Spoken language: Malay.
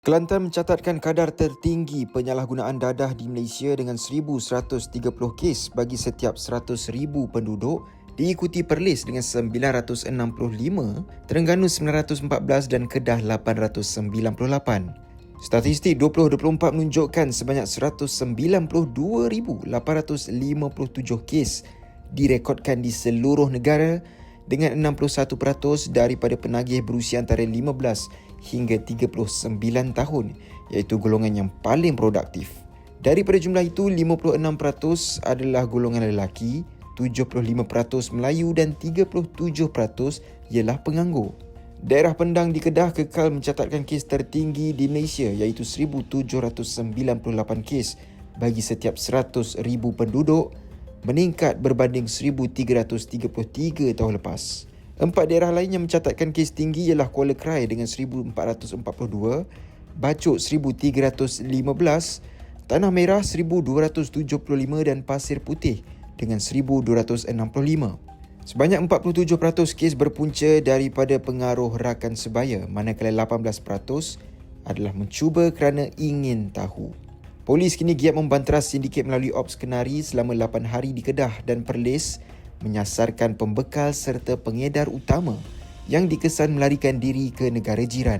Kelantan mencatatkan kadar tertinggi penyalahgunaan dadah di Malaysia dengan 1,130 kes bagi setiap 100,000 penduduk diikuti Perlis dengan 965, Terengganu 914 dan Kedah 898. Statistik 2024 menunjukkan sebanyak 192,857 kes direkodkan di seluruh negara dengan 61% daripada penagih berusia antara 15 hingga 39 tahun iaitu golongan yang paling produktif. Daripada jumlah itu, 56% adalah golongan lelaki, 75% Melayu dan 37% ialah penganggur. Daerah Pendang di Kedah kekal mencatatkan kes tertinggi di Malaysia iaitu 1798 kes bagi setiap 100,000 penduduk meningkat berbanding 1333 tahun lepas. Empat daerah lain yang mencatatkan kes tinggi ialah Kuala Krai dengan 1442, Bacok 1315, Tanah Merah 1275 dan Pasir Putih dengan 1265. Sebanyak 47% kes berpunca daripada pengaruh rakan sebaya manakala 18% adalah mencuba kerana ingin tahu. Polis kini giat membantras sindiket melalui Ops Kenari selama 8 hari di Kedah dan Perlis menyasarkan pembekal serta pengedar utama yang dikesan melarikan diri ke negara jiran.